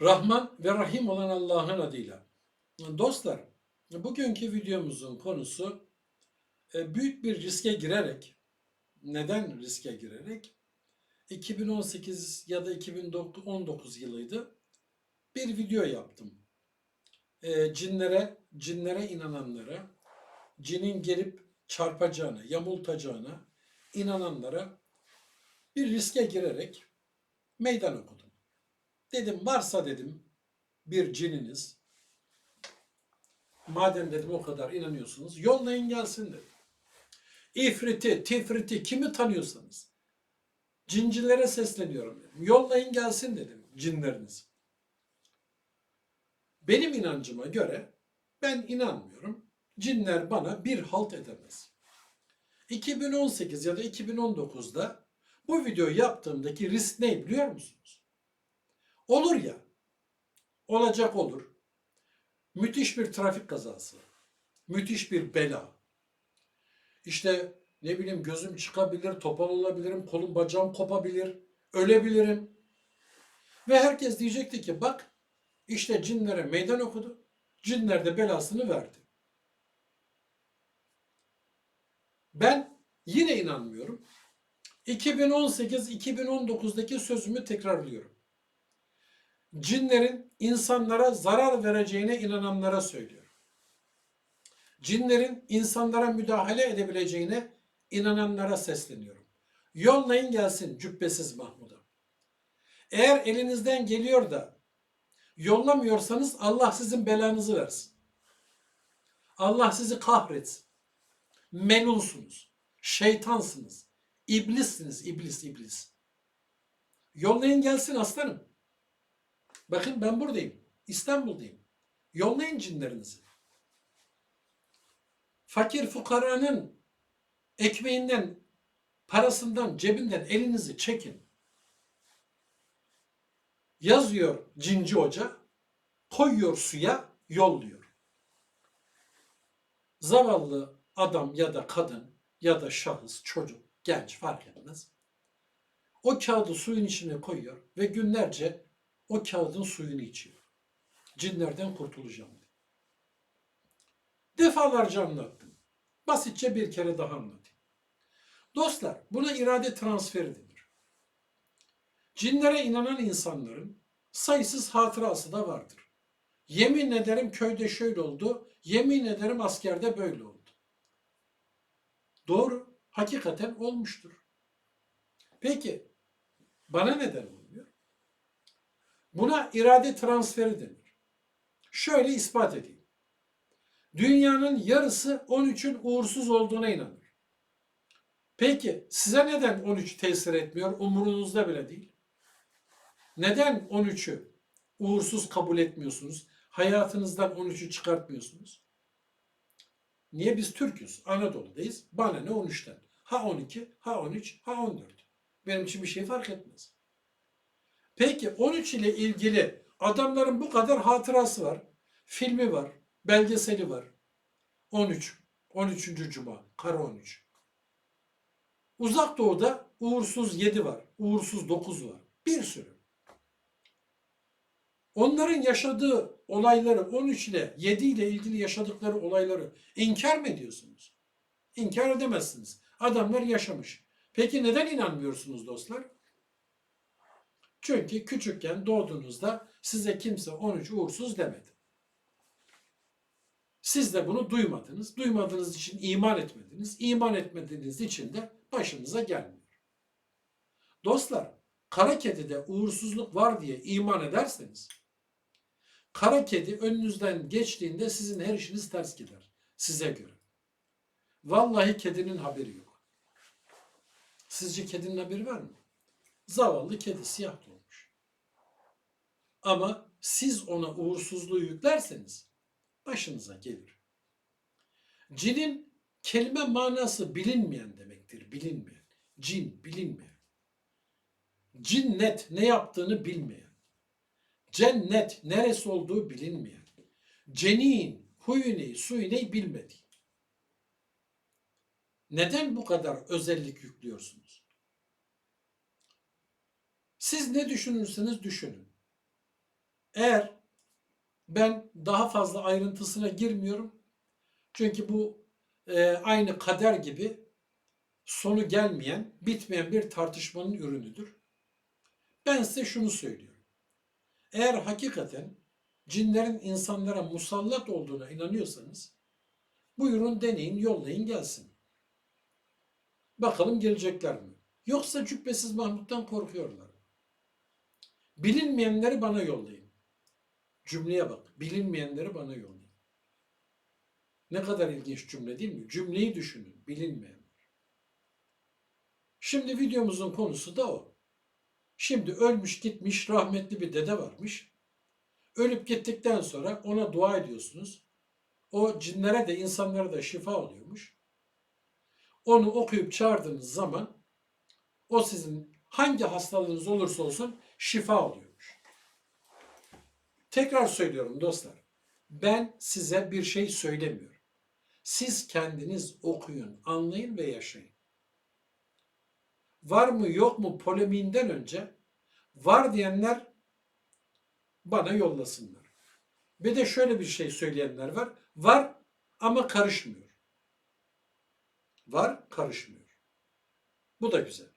Rahman ve Rahim olan Allah'ın adıyla. Dostlar, bugünkü videomuzun konusu e, büyük bir riske girerek, neden riske girerek? 2018 ya da 2019 yılıydı. Bir video yaptım. E, cinlere, cinlere inananlara, cinin gelip çarpacağına, yamultacağına inananlara bir riske girerek meydan okudum. Dedim varsa dedim bir cininiz, madem dedim o kadar inanıyorsunuz, yollayın gelsin dedim. İfriti, tifriti kimi tanıyorsanız, cincilere sesleniyorum dedim. Yollayın gelsin dedim cinleriniz. Benim inancıma göre ben inanmıyorum. Cinler bana bir halt edemez. 2018 ya da 2019'da bu videoyu yaptığımdaki risk ne biliyor musunuz? Olur ya, olacak olur. Müthiş bir trafik kazası, müthiş bir bela. İşte ne bileyim gözüm çıkabilir, topal olabilirim, kolum bacağım kopabilir, ölebilirim. Ve herkes diyecekti ki bak işte cinlere meydan okudu, cinler de belasını verdi. Ben yine inanmıyorum. 2018-2019'daki sözümü tekrarlıyorum. Cinlerin insanlara zarar vereceğine inananlara söylüyorum. Cinlerin insanlara müdahale edebileceğine inananlara sesleniyorum. Yollayın gelsin cübbesiz Mahmud'a. Eğer elinizden geliyor da yollamıyorsanız Allah sizin belanızı versin. Allah sizi kahretsin. Melunsunuz. Şeytansınız. İblissiniz. iblis iblis. Yollayın gelsin aslanım. Bakın ben buradayım. İstanbul'dayım. Yollayın cinlerinizi. Fakir fukaranın ekmeğinden, parasından, cebinden elinizi çekin. Yazıyor cinci hoca, koyuyor suya, yolluyor. Zavallı adam ya da kadın ya da şahıs, çocuk, genç fark etmez. O kağıdı suyun içine koyuyor ve günlerce o kağıdın suyunu içiyor. Cinlerden kurtulacağım diye. Defalarca anlattım. Basitçe bir kere daha anlatayım. Dostlar buna irade transferi denir. Cinlere inanan insanların sayısız hatırası da vardır. Yemin ederim köyde şöyle oldu, yemin ederim askerde böyle oldu. Doğru, hakikaten olmuştur. Peki, bana neden olmuyor? Buna irade transferi denir. Şöyle ispat edeyim. Dünyanın yarısı 13'ün uğursuz olduğuna inanır. Peki size neden 13 tesir etmiyor? Umurunuzda bile değil. Neden 13'ü uğursuz kabul etmiyorsunuz? Hayatınızdan 13'ü çıkartmıyorsunuz? Niye biz Türk'üz? Anadolu'dayız. Bana ne 13'ten? Ha 12, ha 13, ha 14. Benim için bir şey fark etmez. Peki 13 ile ilgili adamların bu kadar hatırası var. Filmi var, belgeseli var. 13, 13. Cuma, Kara 13. Uzak Doğu'da uğursuz 7 var, uğursuz 9 var. Bir sürü. Onların yaşadığı olayları 13 ile 7 ile ilgili yaşadıkları olayları inkar mı ediyorsunuz? İnkar edemezsiniz. Adamlar yaşamış. Peki neden inanmıyorsunuz dostlar? Çünkü küçükken doğduğunuzda size kimse 13 uğursuz demedi. Siz de bunu duymadınız. Duymadığınız için iman etmediniz. İman etmediğiniz için de başınıza gelmiyor. Dostlar, kara kedide uğursuzluk var diye iman ederseniz Kara kedi önünüzden geçtiğinde sizin her işiniz ters gider. Size göre. Vallahi kedinin haberi yok. Sizce kedinin haberi var mı? Zavallı kedi siyah olmuş. Ama siz ona uğursuzluğu yüklerseniz başınıza gelir. Cinin kelime manası bilinmeyen demektir. Bilinmeyen. Cin bilinmeyen. Cinnet ne yaptığını bilmeyen. Cennet neresi olduğu bilinmeyen. Cenin, huyunu, suyunu bilmedi. Neden bu kadar özellik yüklüyorsunuz? Siz ne düşünürseniz düşünün. Eğer ben daha fazla ayrıntısına girmiyorum. Çünkü bu e, aynı kader gibi sonu gelmeyen, bitmeyen bir tartışmanın ürünüdür. Ben size şunu söylüyorum. Eğer hakikaten cinlerin insanlara musallat olduğuna inanıyorsanız buyurun deneyin, yollayın gelsin. Bakalım gelecekler mi? Yoksa Cübbesiz Mahmut'tan korkuyorlar. Bilinmeyenleri bana yollayın. Cümleye bak. Bilinmeyenleri bana yollayın. Ne kadar ilginç cümle değil mi? Cümleyi düşünün. Bilinmeyenler. Şimdi videomuzun konusu da o. Şimdi ölmüş gitmiş rahmetli bir dede varmış. Ölüp gittikten sonra ona dua ediyorsunuz. O cinlere de insanlara da şifa oluyormuş. Onu okuyup çağırdığınız zaman o sizin hangi hastalığınız olursa olsun şifa oluyormuş. Tekrar söylüyorum dostlar. Ben size bir şey söylemiyorum. Siz kendiniz okuyun, anlayın ve yaşayın. Var mı yok mu polemiğinden önce var diyenler bana yollasınlar. Bir de şöyle bir şey söyleyenler var. Var ama karışmıyor. Var karışmıyor. Bu da güzel.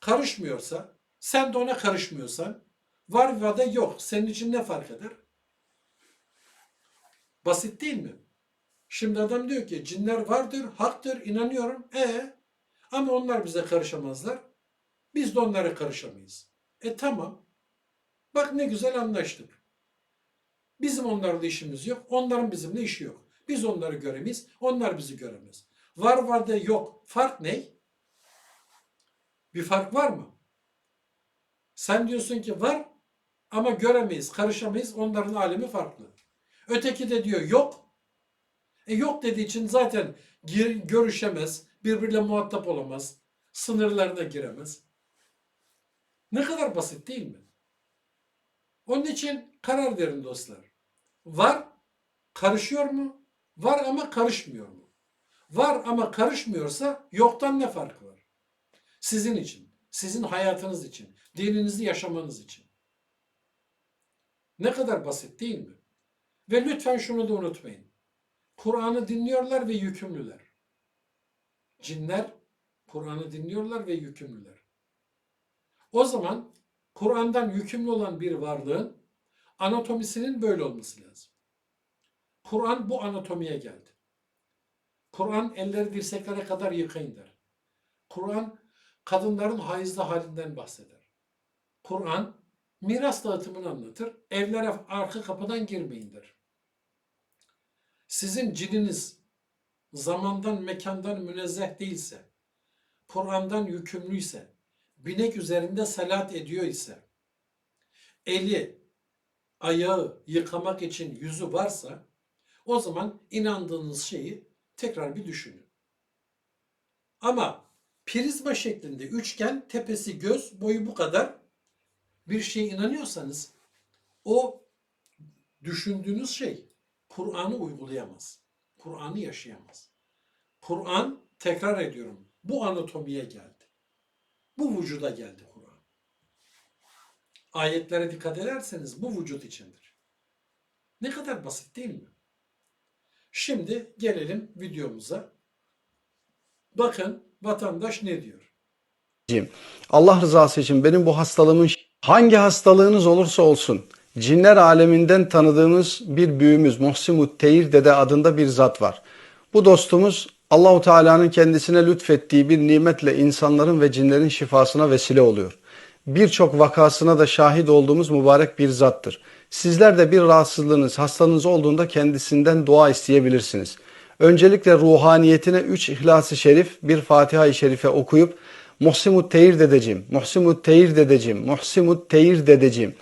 Karışmıyorsa, sen de ona karışmıyorsan, var ya da yok. Senin için ne fark eder? Basit değil mi? Şimdi adam diyor ki cinler vardır, haktır, inanıyorum. E ama onlar bize karışamazlar. Biz de onlara karışamayız. E tamam. Bak ne güzel anlaştık. Bizim onlarla işimiz yok. Onların bizimle işi yok. Biz onları göremeyiz. Onlar bizi göremez. Var var da yok. Fark ne? Bir fark var mı? Sen diyorsun ki var ama göremeyiz, karışamayız. Onların alemi farklı. Öteki de diyor yok. E yok dediği için zaten gir, görüşemez, birbiriyle muhatap olamaz, sınırlarına giremez. Ne kadar basit değil mi? Onun için karar verin dostlar. Var, karışıyor mu? Var ama karışmıyor mu? Var ama karışmıyorsa yoktan ne farkı var? Sizin için, sizin hayatınız için, dininizi yaşamanız için. Ne kadar basit değil mi? Ve lütfen şunu da unutmayın. Kur'an'ı dinliyorlar ve yükümlüler. Cinler Kur'an'ı dinliyorlar ve yükümlüler. O zaman Kur'an'dan yükümlü olan bir varlığın anatomisinin böyle olması lazım. Kur'an bu anatomiye geldi. Kur'an elleri dirseklere kadar yıkayın der. Kur'an kadınların hayızlı halinden bahseder. Kur'an miras dağıtımını anlatır. Evlere arka kapıdan girmeyin der. Sizin cininiz zamandan mekandan münezzeh değilse, Kur'an'dan yükümlüyse, binek üzerinde salat ediyor ise, eli, ayağı yıkamak için yüzü varsa, o zaman inandığınız şeyi tekrar bir düşünün. Ama prizma şeklinde üçgen, tepesi göz, boyu bu kadar bir şeye inanıyorsanız o düşündüğünüz şey Kur'an'ı uygulayamaz. Kur'an'ı yaşayamaz. Kur'an tekrar ediyorum bu anatomiye geldi. Bu vücuda geldi Kur'an. Ayetlere dikkat ederseniz bu vücut içindir. Ne kadar basit değil mi? Şimdi gelelim videomuza. Bakın vatandaş ne diyor? Allah rızası için benim bu hastalığımın hangi hastalığınız olursa olsun cinler aleminden tanıdığımız bir büyüğümüz Muhsin Mutteyir Dede adında bir zat var. Bu dostumuz Allahu Teala'nın kendisine lütfettiği bir nimetle insanların ve cinlerin şifasına vesile oluyor. Birçok vakasına da şahit olduğumuz mübarek bir zattır. Sizler de bir rahatsızlığınız, hastalığınız olduğunda kendisinden dua isteyebilirsiniz. Öncelikle ruhaniyetine 3 İhlas-ı Şerif, bir Fatiha-i Şerife okuyup Muhsimut Teyir dedeciğim, Muhsimut Teyir dedeciğim, Muhsimut Teyir dedeciğim.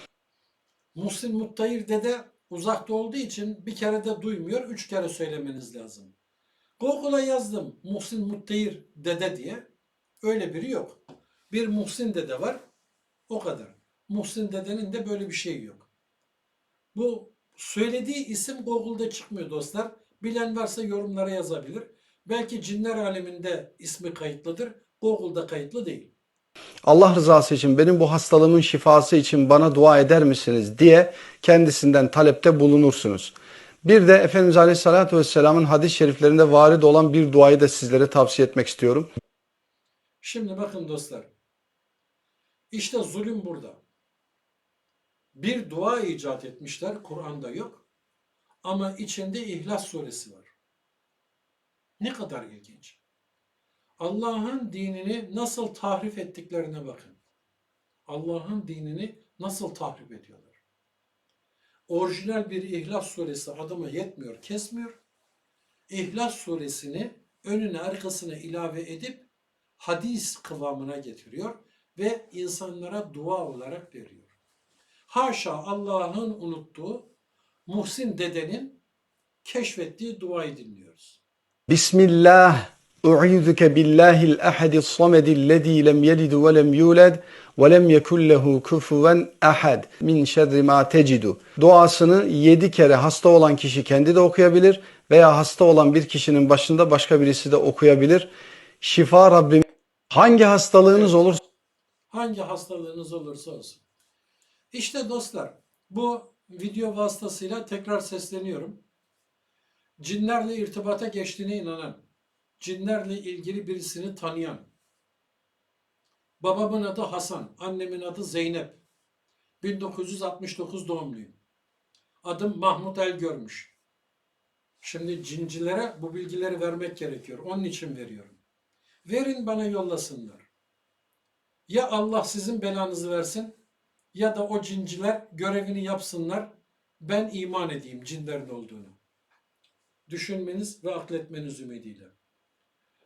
Muhsin Muttayir dede uzakta olduğu için bir kere de duymuyor. Üç kere söylemeniz lazım. Google'a yazdım Muhsin Muttayir dede diye. Öyle biri yok. Bir Muhsin dede var. O kadar. Muhsin dedenin de böyle bir şeyi yok. Bu söylediği isim Google'da çıkmıyor dostlar. Bilen varsa yorumlara yazabilir. Belki cinler aleminde ismi kayıtlıdır. Google'da kayıtlı değil. Allah rızası için benim bu hastalığımın şifası için bana dua eder misiniz diye kendisinden talepte bulunursunuz. Bir de Efendimiz Aleyhisselatü Vesselam'ın hadis-i şeriflerinde varid olan bir duayı da sizlere tavsiye etmek istiyorum. Şimdi bakın dostlar. İşte zulüm burada. Bir dua icat etmişler. Kur'an'da yok. Ama içinde İhlas suresi var. Ne kadar ilginç. Allah'ın dinini nasıl tahrif ettiklerine bakın. Allah'ın dinini nasıl tahrip ediyorlar. Orijinal bir İhlas suresi adama yetmiyor, kesmiyor. İhlas suresini önüne arkasına ilave edip hadis kıvamına getiriyor ve insanlara dua olarak veriyor. Haşa Allah'ın unuttuğu Muhsin dedenin keşfettiği duayı dinliyoruz. Bismillah. U'idhuke billahil ahadis samedillezî lem yelid ve lem yulad ve lem yekun lehu kufuven ahad min şerri ma tecidu. Duasını yedi kere hasta olan kişi kendi de okuyabilir veya hasta olan bir kişinin başında başka birisi de okuyabilir. Şifa Rabbim hangi hastalığınız olursa Hangi hastalığınız olursa olsun. İşte dostlar bu video vasıtasıyla tekrar sesleniyorum. Cinlerle irtibata geçtiğine inanan, cinlerle ilgili birisini tanıyan, babamın adı Hasan, annemin adı Zeynep, 1969 doğumluyum. Adım Mahmut El görmüş. Şimdi cincilere bu bilgileri vermek gerekiyor. Onun için veriyorum. Verin bana yollasınlar. Ya Allah sizin belanızı versin ya da o cinciler görevini yapsınlar. Ben iman edeyim cinlerin olduğunu. Düşünmeniz ve akletmeniz ümidiyle.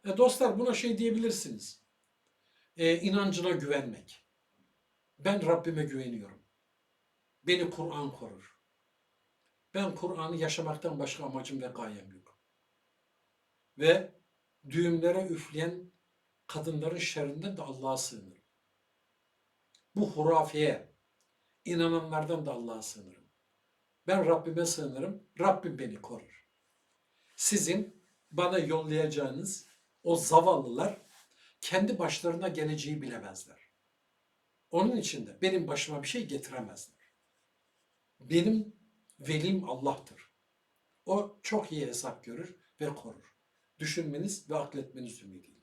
E dostlar buna şey diyebilirsiniz. E, inancına güvenmek. Ben Rabbime güveniyorum. Beni Kur'an korur. Ben Kur'an'ı yaşamaktan başka amacım ve gayem yok. Ve düğümlere üfleyen kadınların şerrinden de Allah'a sığınırım. Bu hurafeye inananlardan da Allah'a sığınırım. Ben Rabbime sığınırım. Rabbim beni korur. Sizin bana yollayacağınız o zavallılar kendi başlarına geleceği bilemezler. Onun için de benim başıma bir şey getiremezler. Benim velim Allah'tır. O çok iyi hesap görür ve korur. Düşünmeniz ve akletmeniz ümidiyle.